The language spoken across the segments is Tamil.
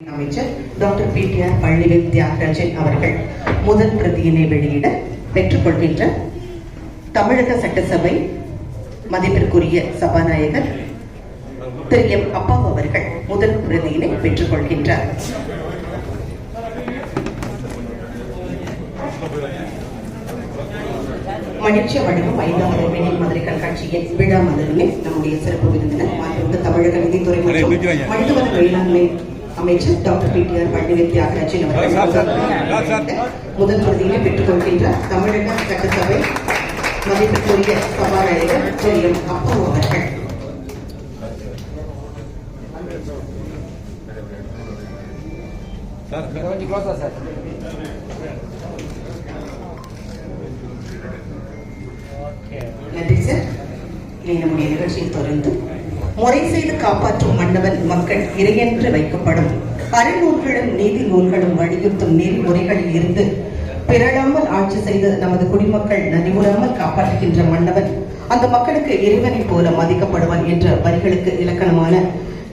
அமைச்சர் doctor P T R Palanivel Thiagarajan அவர்கள் முதல் பிரதியினை வெளியிட பெற்றுக்கொள்கின்ற தமிழக சட்டசபை மதிப்பிற்குரிய சபாநாயகர் திரு எம் அப்பா அவர்கள் முதல் பிரதியினை பெற்றுக்கொள்கின்றார் மகிழ்ச்சி வழங்கும் ஐந்தாவது மினி மதுரை கண்காட்சியின் விழா மலரில் நம்முடைய சிறப்பு விருந்தினர் தமிழக நிதித்துறை மற்றும் மனிதவள மேலாண்மை அமைச்சர் doctor P T R Palanivel Thiagarajan அவர்கள் முதல் பிரதியினை பெற்றுக் கொள்கின்றார் தமிழக சட்டசபை மதிப்பிற்குரிய சபாநாயகர் எம் அப்பா அவர்கள். நன்றி சார். நம்முடைய நிகழ்ச்சியில் தொடர்ந்து முறை செய்து காப்பாற்றும் மன்னவன் மக்கள் இறையென்று வைக்கப்படும். அறநூல்களும் நீதி நூல்களும் வலியுறுத்தும் நெறிமுறைகளில் இருந்து பிறழாமல் ஆட்சி செய்து நமது குடிமக்கள் நலிவுறாமல் காப்பாற்றுகின்ற மன்னவன் அந்த மக்களுக்கு இறைவனைப் போல மதிக்கப்படுவான் என்ற வரிகளுக்கு இலக்கணமான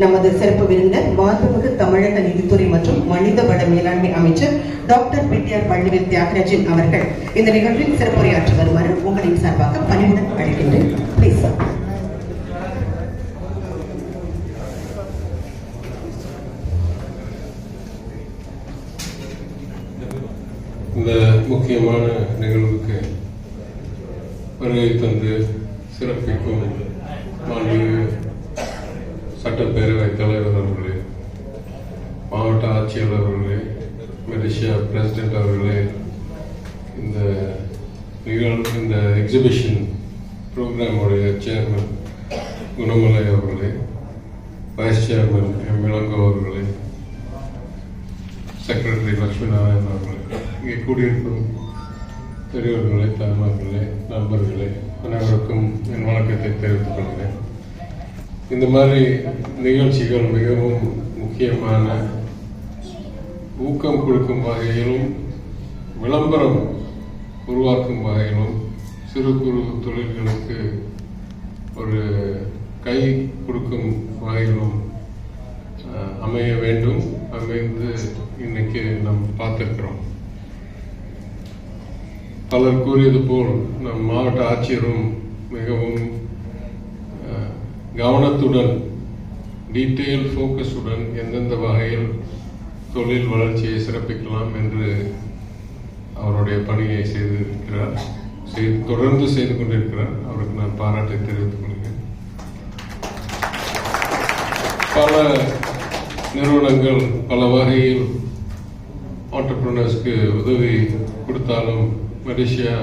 நமது சிறப்பு விருந்தினர் மாண்புமிகு தமிழக நிதித்துறை மற்றும் மனித வள மேலாண்மை அமைச்சர் doctor P T R Palanivel Thiagarajan அவர்கள் இந்த நிகழ்வில் சிறப்புரையாற்றி வருமாறு உங்களின் சார்பாக பணிவுடன் அழைக்கின்றேன். ப்ளீஸ் இந்த முக்கியமான நிகழ்வுக்கு வருகை தந்து சிறப்பிக்கும் மாண்பு சட்டப்பேரவைத் தலைவர் அவர்களே மாவட்ட ஆட்சியர் அவர்களே மெரிஷியா பிரசிடென்ட் அவர்களே இந்த நிகழ்வு இந்த எக்ஸிபிஷன் ப்ரோக்ராமுடைய சேர்மன் குணமலை அவர்களே வைஸ் சேர்மன் எம் இளங்கோ அவர்களே செக்ரட்டரி லட்சுமி நாராயணன் அவர்களே இங்கே கூடியிருக்கும் பெரியவர்களே தாய்மார்களே நண்பர்களே அனைவருக்கும் என் வணக்கத்தை தெரிவித்துக் கொள்கிறேன். இந்த மாதிரி நிகழ்ச்சிகள் மிகவும் முக்கியமான ஊக்கம் கொடுக்கும் வகையிலும் விளம்பரம் உருவாக்கும் வகையிலும் சிறு குறு தொழில்களுக்கு ஒரு கை கொடுக்கும் வகையிலும் அமைய வேண்டும். அமைந்து இன்னைக்கு நாம் பார்த்துருக்கிறோம். பலர் கூறியது போல் நம் மாவட்ட ஆட்சியரும் மிகவும் கவனத்துடன் டீட்டெயில் ஃபோக்கஸுடன் எந்தெந்த வகையில் தொழில் வளர்ச்சியை சிறப்பிக்கலாம் என்று அவருடைய பணியை செய்திருக்கிறார். செய்து தொடர்ந்து செய்து கொண்டிருக்கிறார். அவருக்கு நான் பாராட்டை தெரிவித்துக் கொள்கிறேன். பல நிறுவனங்கள் பல வகையில் ஆண்டர்பிரினர்ஸ்க்கு உதவி கொடுத்தாலும் மலேசியா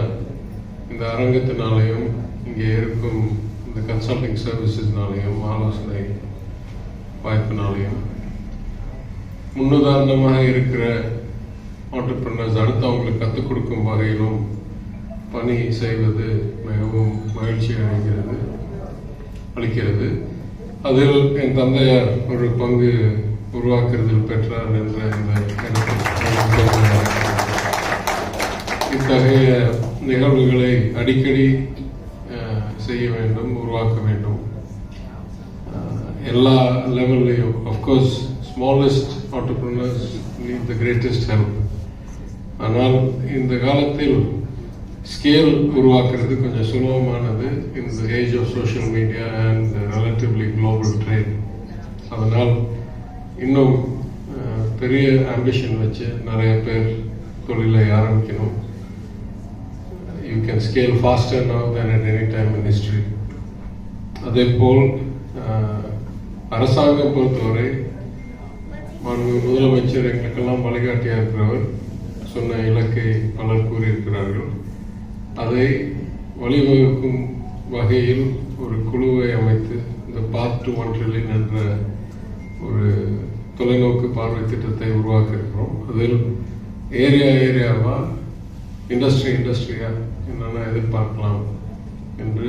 இந்த அரங்கத்தினாலையும் இங்கே இருக்கும் இந்த கன்சல்டிங் சர்வீசஸ்னாலையும் ஆலோசனை வாய்ப்பினாலையும் முன்னுதாரணமாக இருக்கிற ஆண்டர்பிரினர்ஸ் அடுத்து அவங்களுக்கு கற்றுக் கொடுக்கும் வகையிலும் பணி செய்வது மிகவும் மகிழ்ச்சி அளிக்கிறது அளிக்கிறது. அதில் என் தந்தையார் ஒரு பங்கு உருவாக்குறதில் பெற்றார் என்ற இந்த இத்தகைய நிகழ்வுகளை அடிக்கடி செய்ய வேண்டும் உருவாக்க வேண்டும். எல்லா லெவல்லையும் of course smallest entrepreneurs need the greatest help ஆனால் இந்த காலத்தில் ஸ்கேல் உருவாக்குறது கொஞ்சம் சுலபமானது இந்த age of social media and relatively global trade அதனால் இன்னும் பெரிய ஆம்பிஷன் வச்சு நிறைய பேர் தொழிலை ஆரம்பிக்கணும். You can scale faster now than at any time in history. அதே போல் அரசாங்கம் பொறுத்தவரை மாண்பு முதலமைச்சர் எங்களுக்கெல்லாம் வழிகாட்டியாக இருக்கிறவர் சொன்ன இலக்கை பலர் கூறியிருக்கிறார்கள். அதை வழிவகுக்கும் வகையில் ஒரு குழுவை அமைத்து இந்த பாத் டு ஒன் ட்ரில்லியன் என்ற ஒரு தொலைநோக்கு பார்வை திட்டத்தை உருவாக்கியிருக்கிறோம். அதில் ஏரியா ஏரியாவாக இண்டஸ்ட்ரி இண்டஸ்ட்ரியாக என்னென்ன எதிர்பார்க்கலாம் என்று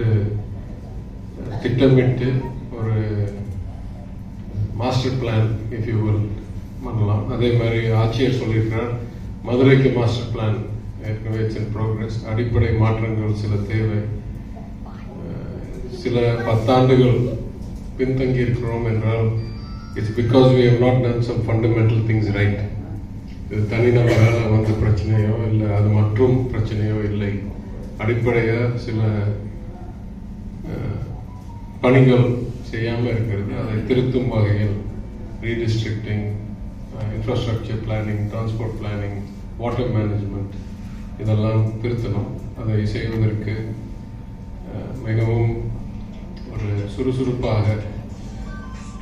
திட்டமிட்டு ஒரு master plan if you will பண்ணலாம். அதே மாதிரி ஆட்சியர் சொல்லியிருக்கிறார் மதுரைக்கு மாஸ்டர் பிளான் ஏற்கனவே இட்ஸ் ப்ரோக்ரஸ் அடிப்படை மாற்றங்கள் சில தேவை. சில பத்தாண்டுகள் பின்தங்கி இருக்கிறோம் என்றால் it's because we have not done some fundamental things right இது தனிநபரால் வந்த பிரச்சனையோ இல்லை அது மற்றும் பிரச்சனையோ இல்லை. அடிப்படையாக சில பணிகள் செய்யாமல் இருக்கிறது. அதை திருத்தும் வகையில் redistricting infrastructure planning transport planning water management இதெல்லாம் திருத்தணும். அதை செய்வதற்கு மிகவும் ஒரு சுறுசுறுப்பாக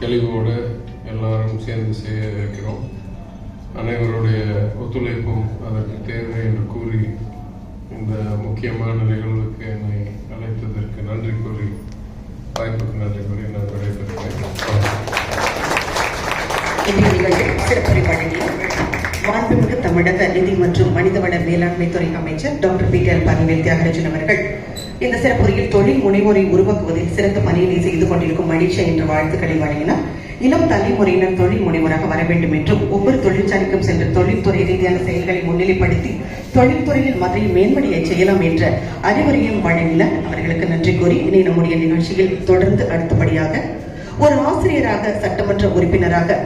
தெளிவோடு எல்லாரும் சேர்ந்து செய்ய இருக்கிறோம். அனைவருடைய ஒத்துழைப்பும் அதற்கு தேவை என்று கூறி இந்த முக்கியமான நிகழ்வுக்கு என்னை அழைத்ததற்கு நன்றி கூறி வாய்ப்புக்கு நன்றி கூறி நான் விடைபெறுகிறேன். மாண்புமிகு தமிழக நிதி மற்றும் மனிதவள மேலாண்மை துறை அமைச்சர் doctor P L Palanivel Thiagarajan அவர்கள் இந்த சிறப்புரையில் தொழில் முனைவோரை உருவாக்குவதில் சிறந்த பணியினை செய்து கொண்டிருக்கும் மகிழ்ச்சி என்ற வாழ்த்துக்களை வழங்கினார். இளம் தலைமுறையினர் தொழில் முனைவராக வர வேண்டும் என்றும் ஒவ்வொரு தொழிற்சாலைக்கும் சென்று தொழில்துறை ரீதியான செயல்களை முன்னிலைப்படுத்தி தொழில்துறையில் மதுரை மேம்படியை செய்யலாம் என்ற அறிவுரையும் வழங்கின அவர்களுக்கு நன்றி கூறி இனி நம்முடைய நிகழ்ச்சியில் தொடர்ந்து அடுத்தபடியாக ஒரு ஆசிரியராக சட்டமன்ற உறுப்பினராக